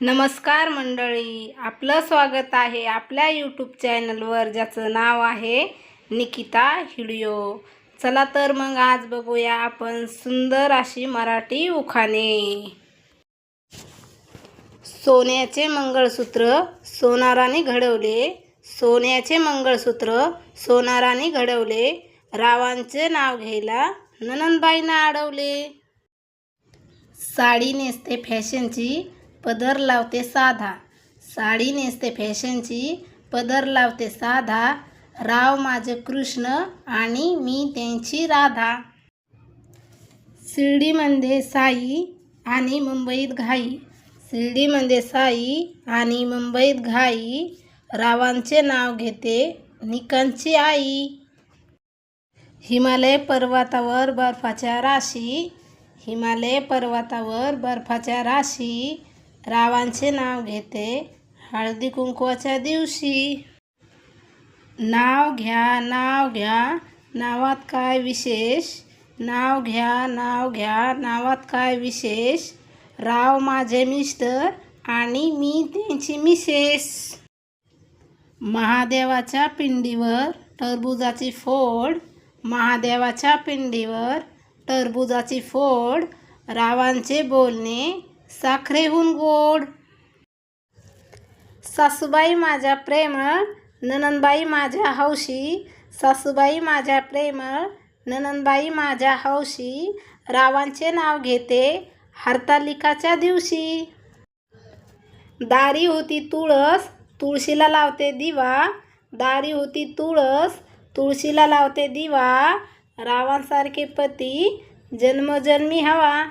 नमस्कार मंडळी आपलं स्वागत आहे आपल्या यूट्यूब चॅनलवर ज्याचं नाव आहे निकिता हिडिओ चला तर मग आज बघूया आपण सुंदर अशी मराठी उखाणे. सोन्याचे मंगळसूत्र सोनाराने घडवले सोन्याचे मंगळसूत्र सोनाराने घडवले रावांचे नाव घ्यायला ननंदबाईंना अडवले. साडी नेसते फॅशनची पदर लावते साधा. साडी नेसते फॅशनची पदर लावते साधा. राव माझे कृष्ण आणि मी त्यांची राधा. शिर्डीमध्ये साई आणि मुंबईत घाई. शिर्डीमध्ये साई आणि मुंबईत घाई. रावांचे नाव घेते निकांची आई. हिमालय पर्वतावर बर्फाच्या राशी. हिमालय पर्वतावर बर्फाच्या राशी. रावांचे नाव घेते हळदी कुंकवाच्या दिवशी. नाव घ्या नाव घ्या नावात काय विशेष? नाव घ्या नाव घ्या नावात काय विशेष? राव माझे मिस्टर आणि मी त्यांची मिसेस. महादेवाच्या पिंडीवर टरबुजाची फोड महादेवाच्या पिंडीवर टरबुजाची फोड रावांचे बोलणे साखरेहून गोड. सासूबाई माझ्या प्रेमळ ननंदबाई माझ्या हौशी. सासूबाई माझ्या प्रेमळ ननंदबाई माझ्या हौशी. रावांचे नाव घेते हरतालिकाच्या दिवशी. दारी होती तुळस तुळशीला लावते दिवा. दारी होती तुळस तुळशीला लावते दिवा. रावांसारखे पती जन्मजन्मी हवा.